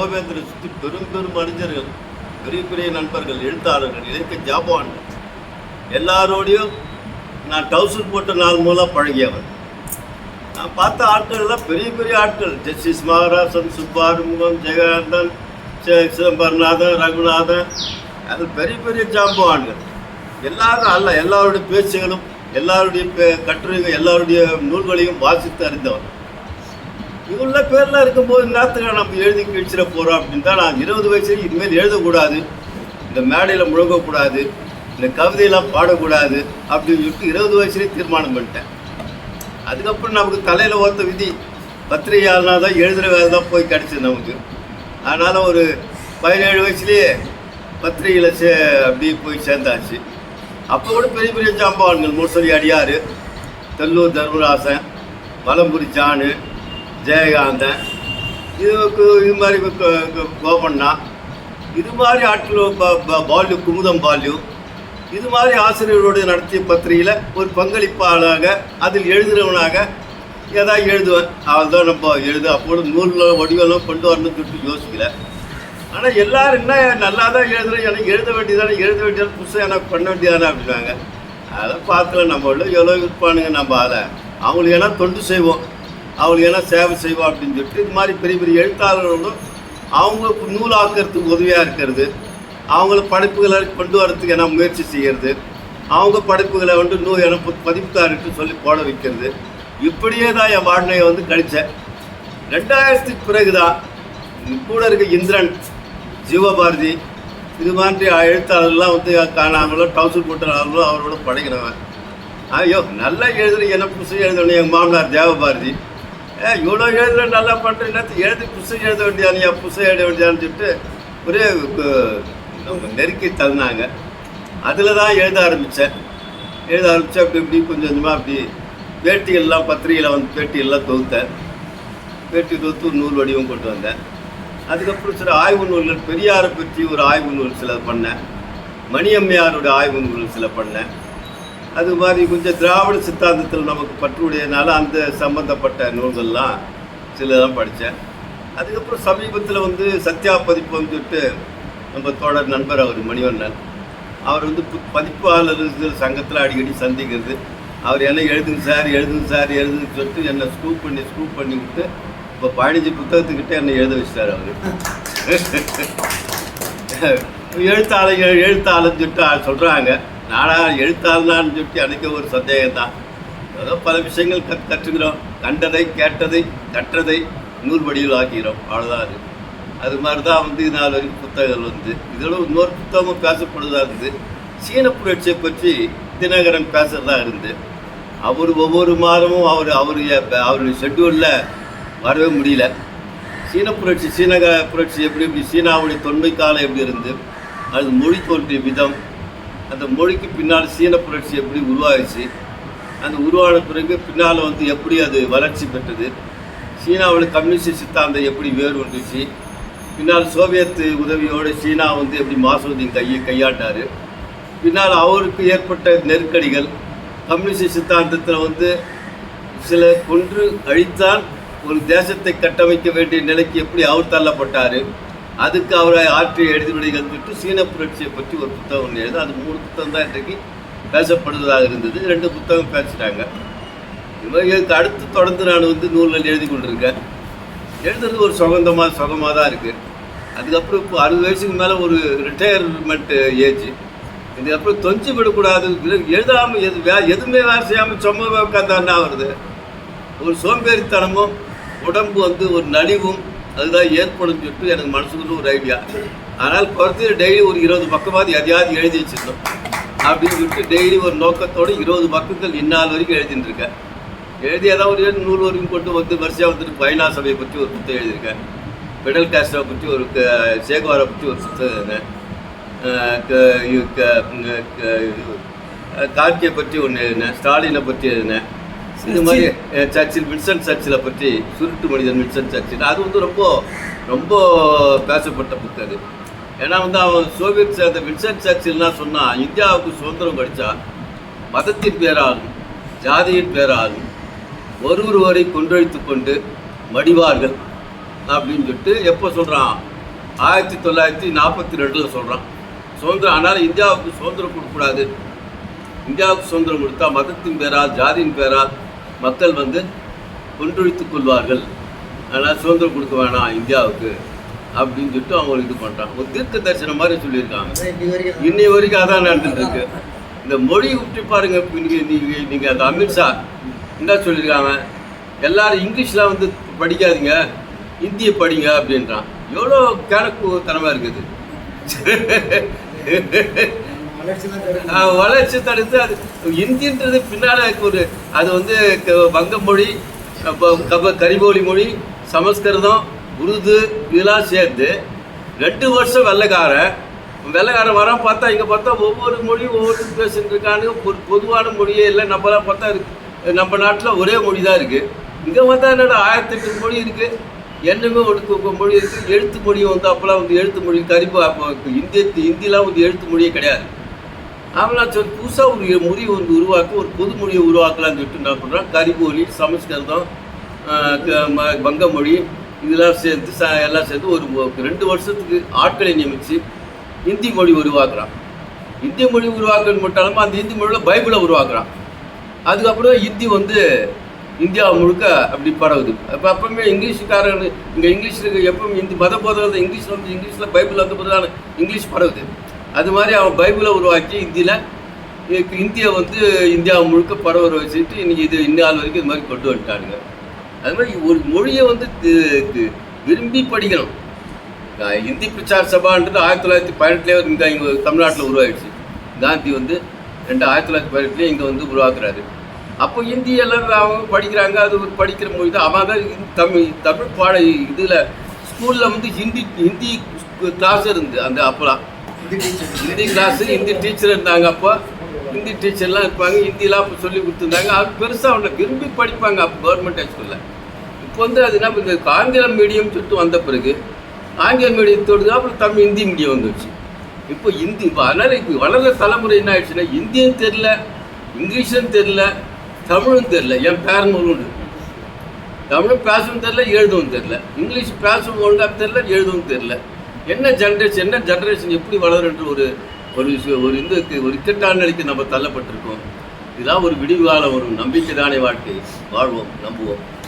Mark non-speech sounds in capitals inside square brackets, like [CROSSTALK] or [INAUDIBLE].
கோவேந்தரை சுற்றி பெரும் பெரும் அறிஞர்கள் பெரிய பெரிய நண்பர்கள் எழுத்தாளர்கள் இலக்கிய ஜாபான்கள் எல்லாரோடையும் நான் டவுசர் போட்ட நாள் மூலம் பழகியவன். நான் பார்த்த ஆட்கள் எல்லாம் பெரிய பெரிய ஆட்கள். ஜஸ்டிஸ் மகாராசன் சுப்பாறுமுகம் ஜெயகாந்தன் சிதம்பரநாதன் ரகுநாதன். அது பெரிய பெரிய ஜாம்பவான்கள். எல்லாரும் அல்ல எல்லாருடைய பேச்சுகளும் எல்லாருடைய பே- கட்டுரைகள் எல்லாருடைய நூல்களையும் வாசித்து அறிந்தவன். இவ்வளோ பேர்லாம் இருக்கும்போது நேரத்துக்கு நம்ம எழுதி கிழிச்சிட போகிறோம் அப்படின்னு தான் நான் இருபது வயசுல இனிமேல் எழுதக்கூடாது. இந்த மேடையில் முழுகக்கூடாது. இந்த கவிதையெல்லாம் பாடக்கூடாது அப்படின்னு சொல்லிட்டு இருபது வயசுலேயே தீர்மானம் பண்ணிட்டேன். அதுக்கப்புறம் நமக்கு தலையில் ஓர்த்த விதி பத்திரிகையாளனா தான் எழுதுகிற வேலை தான் போய் கிடச்சிது நமக்கு. அதனால் ஒரு பதினேழு வயசுலேயே பத்திரிகையில் சே அப்படியே போய் சேர்ந்தாச்சு. அப்போ கூட பெரிய பெரிய ஜாம்பவான்கள் முரசொலி அடியார் தெல்லூர் தர்மராசன் வலம்புரி ஜானு ஜெயகாந்தன் இதுக்கு இது மாதிரி கோ- கோபண்ணா இது மாதிரி ஆட்கள் பால்யு குமுதம் பால்யு இது மாதிரி ஆசிரியர்களோடு நடத்திய பத்திரிகையில் ஒரு பங்களிப்பாளராக அதில் எழுதுகிறவனாக ஏதாவது எழுதுவேன். அவள் தான் நம்ம எழுத அப்போது நூலில் வடிவெல்லாம் கொண்டு வரணும்னு சொல்லிட்டு யோசிக்கல. ஆனால் எல்லோரும் என்ன நல்லா தான் எழுதுறேன் எனக்கு எழுத வேண்டியதானே எழுத வேண்டியதான புதுசாக எனக்கு பண்ண வேண்டியதானே அப்படின்னாங்க. அதெல்லாம் பார்க்கல நம்ம உள்ள எவ்வளோ இருப்பானுங்க நம்ம அதை அவங்களுக்கு ஏன்னா தொண்டு செய்வோம். அவளுக்கு என்ன சேவை செய்வா அப்படின்னு சொல்லிட்டு இது மாதிரி பெரிய பெரிய எழுத்தாளர்களும் அவங்களுக்கு நூலாக்கிறதுக்கு உதவியாக இருக்கிறது. அவங்கள படைப்புகளை கொண்டு வரதுக்கு என்ன முயற்சி செய்கிறது அவங்க படைப்புகளை வந்து நூ என பதிப்புக்காருக்கு சொல்லி போட வைக்கிறது. இப்படியே தான் என் வாழ்க்கையை வந்து கழித்தேன் ரெண்டாயிரத்துக்கு பிறகு தான் கூட இருக்க இந்திரன் ஜீவபாரதி இது மாதிரி எழுத்தாளர்லாம் வந்து காணாமலோ டவுசர் போட்டாளர்களோ அவரோட படைக்கிறவன் ஐயோ நல்லா எழுதுற என்ன புதுசு எழுதணும் எங்கள் மாமனார் தேவபாரதி. ஏ இவ்வளோ எழுதுற நல்லா பண்ணுறது எழுதி புதுசு எழுத வேண்டியானியா புதுசு எழுத வேண்டியான்னு சொல்லிட்டு ஒரே நெருக்கி தள்ளினாங்க. அதில் தான் எழுத ஆரம்பித்தேன் எழுத ஆரம்பித்தேன் அப்படி இப்படி கொஞ்சம் கொஞ்சமாக அப்படி பேட்டிகள்லாம் பத்திரிகையில் வந்து பேட்டிகள்லாம் தொகுத்தேன். பேட்டி தொகுத்து ஒரு நூல் வடிவம் கொண்டு வந்தேன். அதுக்கப்புறம் சில ஆய்வு நூல்கள் பெரியாரை பற்றி ஒரு ஆய்வு நூல் சில பண்ணேன். மணியம்மையாரோட ஆய்வு நூல் சில பண்ணேன். அது மாதிரி கொஞ்சம் திராவிட சித்தாந்தத்தில் நமக்கு பற்றுடையனால அந்த சம்பந்தப்பட்ட நூல்கள்லாம் சிலதான் படித்தேன். அதுக்கப்புறம் சமீபத்தில் வந்து சத்யா பதிப்புன்னு சொல்லிட்டு நம்ம தோழர் நண்பர் அவர் மணிவண்ணன். அவர் வந்து பு- பதிப்பாளர்கள் சங்கத்தில் அடிக்கடி சந்திக்கிறது. அவர் என்ன எழுதுங்க சார் எழுதுங்க சார் எழுதுன்னு சொல்லிட்டு என்னை ஸ்கூப் பண்ணி ஸ்கூப் பண்ணி விட்டு இப்போ பதினஞ்சு புத்தகத்துக்கிட்டே என்னை எழுத வச்சிட்டார் அவர். [LAUGHS] எழுத்தாளர் எழுத்தாளர்னு சொல்லிட்டு சொல்கிறாங்க நானா எழுத்தாளனான்னு சொல்லி எனக்கு ஒரு சந்தேகம் தான் ஏதோ பல விஷயங்கள் கத் கற்றுக்கிறோம். கண்டதை கேட்டதை கற்றதை நூல் வடிவில் ஆக்கிறோம் அவ்வளோதான் அது. அது மாதிரி தான் வந்து நாலு வரைக்கும் புத்தகங்கள் வந்து. இதோட இன்னொரு புத்தகமும் பேசப்படுதாக இருந்தது சீன புரட்சியை பற்றி தினகரன் பேசுகிறதா இருந்து அவர் ஒவ்வொரு மாதமும் அவர் அவருடைய அவருடைய ஷெட்யூலில் வரவே முடியல. சீன புரட்சி சீனக புரட்சி எப்படி எப்படி சீனாவுடைய தொன்மை காலம் எப்படி இருந்து அது மொழி தோன்றிய விதம் அந்த மொழிக்கு பின்னால் சீன புரட்சி எப்படி உருவாகிச்சு அந்த உருவான பிறகு பின்னால் வந்து எப்படி அது வளர்ச்சி பெற்றது சீனாவில் கம்யூனிஸ்ட் சித்தாந்தம் எப்படி வேறு ஒன்றுச்சு பின்னால் சோவியத் உதவியோடு சீனா வந்து எப்படி மாசூதின் கையை கையாண்டார் பின்னால் அவருக்கு ஏற்பட்ட நெருக்கடிகள் கம்யூனிஸ்ட் சித்தாந்தத்தில் வந்து சில கொன்று அழித்தான் ஒரு தேசத்தை கட்டமைக்க வேண்டிய நிலைக்கு எப்படி அவர் தள்ளப்பட்டார் அதுக்கு அவரை ஆற்றிய எழுதிவிடைகள் சொல்லிட்டு சீன புரட்சியை பற்றி ஒரு புத்தகம் ஒன்று எழுது அது மூணு புத்தகம் தான் இன்றைக்கு பேசப்படுவதாக இருந்தது. ரெண்டு புத்தகம் பேசிட்டாங்க. இது மாதிரி அடுத்து தொடர்ந்து நான் வந்து நூல்கள் எழுதி கொண்டிருக்கேன். எழுதுறது ஒரு சுகந்தமாக சுகமாக தான் இருக்குது அதுக்கப்புறம் இப்போ அறுபது வயசுக்கு மேலே ஒரு ரிட்டையர்மெண்ட் ஏஜ் இதுக்கப்புறம் தொஞ்சு விடக்கூடாது எழுதாமல் எது வே எதுவுமே வேலை செய்யாமல் சும்மாவே உட்காந்தான்னா வருது ஒரு சோம்பேறித்தனமும் உடம்பு வந்து ஒரு நலிவும் அதுதான் ஏற்படும் சொல்லிட்டு எனக்கு மனசுக்குள்ள ஒரு ஐடியா ஆனால் குறைஞ்சது டெய்லி ஒரு இருபது பக்கமாவது எதையாவது எழுதி வச்சிருந்தோம். அப்படின்னு சொல்லிட்டு டெய்லி ஒரு நோக்கத்தோடு இருபது பக்கங்கள் இந்நாள் வரைக்கும் எழுதிட்டுருக்கேன் எழுதி ஏதாவது ஒரு ஏழு நூறு வரைக்கும் கொண்டு வந்து வரிசையாக வந்துட்டு பைனா சபையை பற்றி ஒரு புத்தகம் எழுதியிருக்கேன். பெடல் காஸ்டரை பற்றி ஒரு க- சேகுவாரை பற்றி ஒரு புத்தகம் எழுதினேன். க- கார்கியை பற்றி ஒன்று எழுதினேன். ஸ்டாலினை பற்றி எழுதினேன். இது மாதிரி சர்ச்சில் வின்சென்ட் சர்ச்சில் பற்றி சுருட்டு மனிதன் வின்சென்ட் சர்ச்சில். அது வந்து ரொம்ப ரொம்ப பேசப்பட்ட புக் அது. ஏன்னா வந்து அவன் சோவியத் சேர்ந்த வின்சென்ட் சர்ச்சில்னா சொன்னால் இந்தியாவுக்கு சுதந்திரம் கிடைச்சா மதத்தின் பேராலும் ஜாதியின் பேராலும் ஒரு ஒருவரை கொன்றழித்து கொண்டு மடிவார்கள் அப்படின்னு சொல்லிட்டு எப்போ சொல்கிறான் ஆயிரத்தி தொள்ளாயிரத்தி நாற்பத்தி ரெண்டில் சொல்கிறான் சுதந்திரம் ஆனால் இந்தியாவுக்கு சுதந்திரம் கொடுக்கக்கூடாது. இந்தியாவுக்கு சுதந்திரம் கொடுத்தா மதத்தின் பேரால் ஜாதியின் பேரால் மக்கள் வந்து கொன்றொழித்துக் கொள்வார்கள். அதனால் சுதந்திரம் கொடுக்க வேணாம் இந்தியாவுக்கு அப்படின்னு சொல்லிட்டு அவங்க இது பண்ணுறாங்க ஒரு தீர்க்க தரிசனம் மாதிரி சொல்லியிருக்காங்க. இன்னை வரைக்கும் அதான் நடந்துட்டு இருக்கு. இந்த மொழி விட்டு பாருங்க இப்ப நீங்க நீங்க நீங்க அந்த அமித்ஷா என்ன சொல்லியிருக்காங்க? எல்லாரும் இங்கிலீஷ்ல வந்து படிக்காதீங்க ஹிந்தியை படிங்க அப்படின்றான். எவ்வளோ கிழக்கு தனமா இருக்குது. [LAUGHS] வளர்ச்சி தடுத்து அது இந்தின்றது பின்னால ஒரு அது வந்து க- வங்க மொழி கப கரிபோலி மொழி சமஸ்கிருதம் உருது இதெல்லாம் சேர்த்து ரெண்டு வருஷம் வெள்ளைக்காரன். வெள்ளைக்காரன் வரான் பார்த்தா இங்கே பார்த்தா ஒவ்வொரு மொழியும் ஒவ்வொரு பேசிட்டு இருக்கானு ஒரு பொதுவான மொழியே இல்லை. நம்மளாம் பார்த்தா நம்ம நாட்டில் ஒரே மொழி தான் இருக்குது இங்கே பார்த்தா என்னடா ஆயிரத்தி எட்டு மொழி இருக்குது என்னமே ஒரு மொழி இருக்குது எழுத்து மொழியும் வந்து அப்போலாம் வந்து எழுத்து மொழி கரிப்பு அப்போ இந்திய இந்தியெலாம் வந்து எழுத்து மொழியே கிடையாது. அவன் புதுசாக ஒரு மொழி வந்து உருவாக்கி ஒரு புது மொழியை உருவாக்கலாம்னு சொல்லிட்டு என்ன பண்ணுறான் கரிகோலி சமஸ்கிருதம் வங்க மொழி இதெல்லாம் சேர்த்து ச எல்லாம் சேர்த்து ஒரு ரெண்டு வருஷத்துக்கு ஆட்களை நியமித்து இந்தி மொழி உருவாக்குறான். இந்தி மொழி உருவாக்குறது மட்டும் அந்த இந்தி மொழியில் பைபிளை உருவாக்குறான். அதுக்கப்புறம் ஹிந்தி வந்து இந்தியா முழுக்க அப்படி பரவுது. அப்போ அப்பவுமே இங்கிலீஷுக்காரர்கள் இங்கே இங்கிலீஷில் எப்பவும் இந்தி மத போதகத்தை இங்கிலீஷ் வந்து இங்கிலீஷில் பைபிள் வந்து போது இங்கிலீஷ் பரவுது. அது மாதிரி அவன் பைபிளை உருவாக்கி இந்தியில் இந்தியை வந்து இந்தியா முழுக்க பரவ வச்சுட்டு இன்னைக்கு இது இந்நாள் வரைக்கும் இது மாதிரி கொண்டு வந்துட்டானுங்க. அது மாதிரி ஒரு மொழியை வந்து விரும்பி படிக்கணும். இந்தி பிரச்சார சபான்றது ஆயிரத்தி தொள்ளாயிரத்தி பதினெட்டுலேயே இங்கே இங்கே தமிழ்நாட்டில் உருவாயிடுச்சு. காந்தி வந்து ரெண்டு ஆயிரத்தி தொள்ளாயிரத்தி பதினெட்டுலேயே இங்கே வந்து உருவாக்குறாரு. அப்போ ஹிந்தி எல்லாரும் அவங்க படிக்கிறாங்க அது ஒரு படிக்கிற மொழி தான். அவன் தான் தமிழ் தமிழ் பாட இதில் ஸ்கூலில் வந்து ஹிந்தி ஹிந்தி கிளாஸ் இருந்து அந்த அப்போலாம். ஹிந்தி கிளாஸ் ஹிந்தி டீச்சர் இருந்தாங்க அப்போ. ஹிந்தி டீச்சர்லாம் இருப்பாங்க. ஹிந்திலாம் அப்போ சொல்லி கொடுத்துருந்தாங்க. அது பெருசாக அவனை விரும்பி படிப்பாங்க அப்போ கவர்மெண்ட் ஸ்கூலில் இப்போ வந்து அது என்ன இந்த ஆங்கிலம் மீடியம் சொல்லிட்டு வந்த பிறகு ஆங்கில மீடியத்தோடு அப்புறம் தமிழ் ஹிந்தி மீடியம் வந்துடுச்சு இப்போ ஹிந்தி இப்போ அதனால் இப்போ வளர்ற தலைமுறை என்ன ஆயிடுச்சுன்னா ஹிந்தியும் தெரில இங்கிலீஷும் தெரில தமிழும் தெரில என் பேரன் உண்டு தமிழும் பேசவும் தெரில எழுதவும் தெரில இங்கிலீஷ் பேசவும் ஒழுங்காக தெரில எழுதவும் தெரில என்ன ஜென்ரேஷன் என்ன ஜென்ரேஷன் எப்படி வளருன்ற ஒரு ஒரு விஷயம் ஒரு இந்த ஒரு இக்கட்டான நம்ம தள்ளப்பட்டிருக்கோம். இதெல்லாம் ஒரு விடிவு காலம் ஒரு நம்பிக்கை தானே வாழ்க்கை. வாழ்வோம் நம்புவோம்.